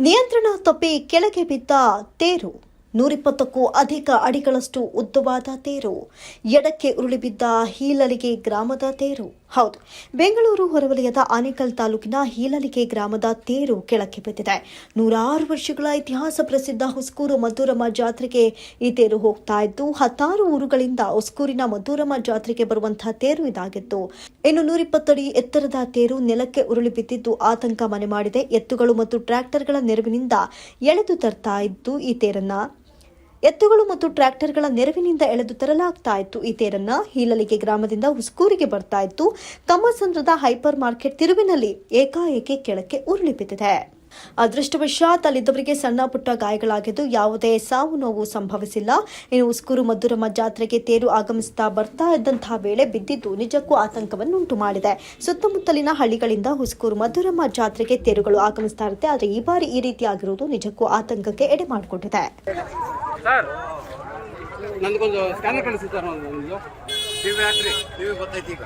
ನಿಯಂತ್ರಣ ತಪ್ಪಿ ಕೆಳಗೆ ಬಿದ್ದ ತೇರು. ನೂರಿಪ್ಪತ್ತಕ್ಕೂ ಅಧಿಕ ಅಡಿಗಳಷ್ಟು ಉದ್ದವಾದ ತೇರು. ಎಡಕ್ಕೆ ಉರುಳಿಬಿದ್ದ ಹೀಲಲಿಗೆ ಗ್ರಾಮದ ತೇರು. ಹೌದು. ಬೆಂಗಳೂರು ಹೊರವಲಯದ ಆನೇಕಲ್ ತಾಲೂಕಿನ ಹೀಲಲಿಕೆ ಗ್ರಾಮದ ತೇರು ಕೆಳಕ್ಕೆ ಬಿದ್ದಿದೆ. ನೂರಾರು ವರ್ಷಗಳ ಇತಿಹಾಸ ಪ್ರಸಿದ್ಧ ಹುಸ್ಕೂರು ಮದ್ದೂರಮ್ಮ ಜಾತ್ರೆಗೆ ಈ ತೇರು ಹೋಗ್ತಾ ಇದ್ದು, ಹತ್ತಾರು ಊರುಗಳಿಂದ ಹುಸ್ಕೂರಿನ ಮಧುರಮ್ಮ ಜಾತ್ರೆಗೆ ಬರುವಂತಹ ತೇರು ಇದಾಗಿತ್ತು. ಇನ್ನು ನೂರಿಪ್ಪತ್ತಡಿ ಎತ್ತರದ ತೇರು ನೆಲಕ್ಕೆ ಉರುಳಿ ಬಿದ್ದಿದ್ದು, ಆತಂಕ ಮನೆ ಮಾಡಿದೆ. ಎತ್ತುಗಳು ಮತ್ತು ಟ್ರ್ಯಾಕ್ಟರ್ಗಳ ನೆರವಿನಿಂದ ಎಳೆದು ತರ್ತಾ ಇದ್ದು ಈ ತೇರನ್ನ ಎತ್ತುಗಳು ಮತ್ತು ಟ್ರ್ಯಾಕ್ಟರ್ಗಳ ನೆರವಿನಿಂದ ಎಳೆದು ತರಲಾಗ್ತಾ ಇತ್ತು. ಈ ತೇರನ್ನ ಹೀಲಲಿಗೆ ಗ್ರಾಮದಿಂದ ಹುಸ್ಕೂರಿಗೆ ಬರ್ತಾ ಇತ್ತು. ಕಮ್ಮಸಂದ್ರದ ಹೈಪರ್ ಮಾರ್ಕೆಟ್ ತಿರುವಿನಲ್ಲಿ ಏಕಾಏಕಿ ಕೆಳಕ್ಕೆ ಉರುಳಿ ಬಿದ್ದಿದೆ. ಅದೃಷ್ಟವಶಾತ್ ಅಲ್ಲಿದ್ದವರಿಗೆ ಸಣ್ಣ ಪುಟ್ಟ ಗಾಯಗಳಾಗಿದ್ದು ಯಾವುದೇ ಸಾವು ನೋವು ಸಂಭವಿಸಿಲ್ಲ. ಇನ್ನು ಉಸ್ಕೂರು ಮಧುರಮ್ಮ ಜಾತ್ರೆಗೆ ತೇರು ಆಗಮಿಸ್ತಾ ಬರ್ತಾ ಇದ್ದಂತಹ ವೇಳೆ ಬಿದ್ದಿದ್ದು ನಿಜಕ್ಕೂ ಆತಂಕವನ್ನುಂಟು ಮಾಡಿದೆ. ಸುತ್ತಮುತ್ತಲಿನ ಹಳ್ಳಿಗಳಿಂದ ಹುಸ್ಕೂರು ಮಧುರಮ್ಮ ಜಾತ್ರೆಗೆ ತೇರುಗಳು ಆಗಮಿಸ್ತಾ ಇರುತ್ತೆ. ಆದರೆ ಈ ಬಾರಿ ಈ ರೀತಿ ಆಗಿರುವುದು ನಿಜಕ್ಕೂ ಆತಂಕಕ್ಕೆ ಎಡೆ ಮಾಡಿಕೊಟ್ಟಿದೆ ಸರ್? ನನಗೊಂದು ಸ್ಕ್ಯಾನರ್ ಕಳಿಸಿ ಸರ್ ಒಂದು ಟಿ ವಿ ಹಾಕ್ರಿ. ಟಿ ವಿ ಗೊತ್ತೈತಿ ಈಗ.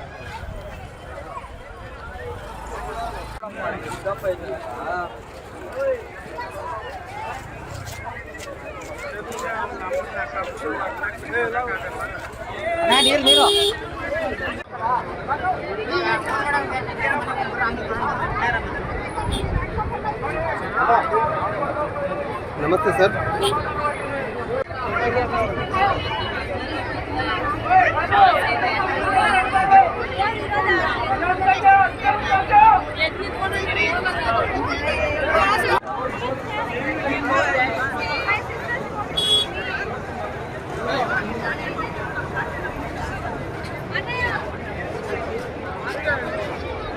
ನೀರು ನೀರು ನಮಸ್ತೆ ಸರ್. Gracias.